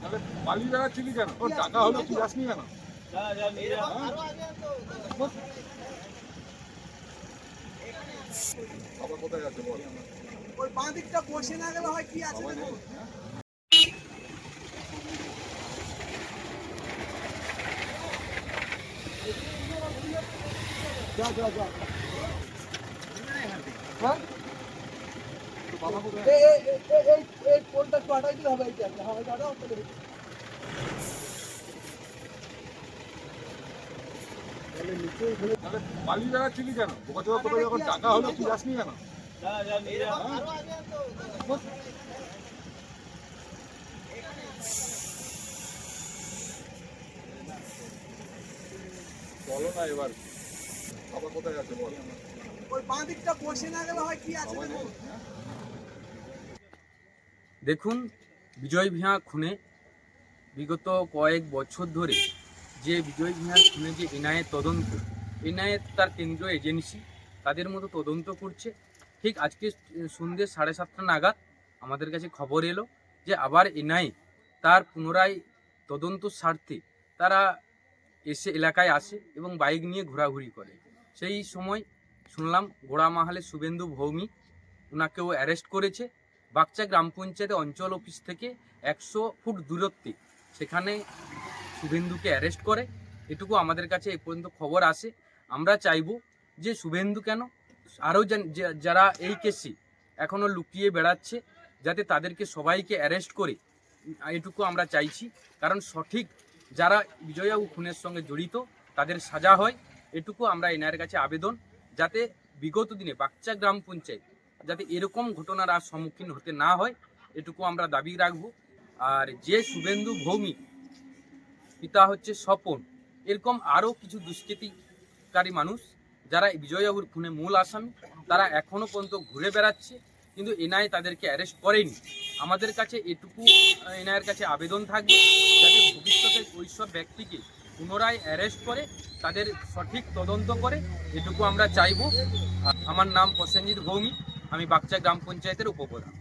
তাহলে পালিয়ে বেড়াচ্ছিলি কেন? তোর টাকা হলো, তুই যাসনি কেন? বাবা কোথায় আছে ওই বাঁ দিকটা না গেলে হয় কি আছে? যা যা যা না এবার কোথায় না গেলে হয় কি আছে দেখুন। বিজয় ভূঁয়া খুনে বিগত কয়েক বছর ধরে যে বিজয় ভূঁয়ার খুনে যে এনআইএ তদন্ত, এনআইএ তার কেন্দ্রীয় এজেন্সি, তাদের মতো তদন্ত করছে। ঠিক আজকে সন্ধ্যে সাড়ে সাতটা নাগাদ আমাদের কাছে খবর এলো যে আবার এনআইএ তার পুনরায় তদন্ত স্বার্থে তারা এসে এলাকায় আসে এবং বাইক নিয়ে ঘোরাঘুরি করে। সেই সময় শুনলাম গোড়া গোড়ামাহালে শুভেন্দু ভৌমি ওনাকেও অ্যারেস্ট করেছে। বাগচা গ্রাম পঞ্চায়েতে অঞ্চল অফিস থেকে একশো ফুট দূরত্বে সেখানে শুভেন্দুকে অ্যারেস্ট করে। এটুকু আমাদের কাছে এ পর্যন্ত খবর আসে। আমরা চাইব যে শুভেন্দু কেন? আরও যারা এই কেসে এখনও লুকিয়ে বেড়াচ্ছে, যাতে তাদেরকে সবাইকে অ্যারেস্ট করে এটুকু আমরা চাইছি। কারণ সঠিক যারা বিজয়বাবু খুনের সঙ্গে জড়িত, তাদের সাজা হয়। এটুকু আমরা এনআইয়ের কাছে আবেদন। যাতে বিগত দিনে বাচ্চা গ্রাম পঞ্চায়েত যাতে এরকম ঘটনার আর সম্মুখীন হতে না হয়, এটুকু আমরা দাবি রাখব। আর যে শুভেন্দু ভৌমিক, পিতা হচ্ছে স্বপন, এরকম আরও কিছু দুষ্কৃতিকারী মানুষ যারা বিজয়বাবুর খুনে মূল আসামি, তারা এখনও পর্যন্ত ঘুরে বেড়াচ্ছে, কিন্তু এনআই তাদেরকে অ্যারেস্ট করেনি। আমাদের কাছে এটুকু, এনআইয়ের কাছে আবেদন থাকবে, যাতে ভবিষ্যতে ওইসব ব্যক্তিকে পুনরায় অ্যারেস্ট করে, তাদের সঠিক তদন্ত করে, এটুকু আমরা চাইব। আমার নাম প্রসেনজিৎ ভৌমিক। আমি বাগচা গ্রাম পঞ্চায়েতের উপপ্রধান।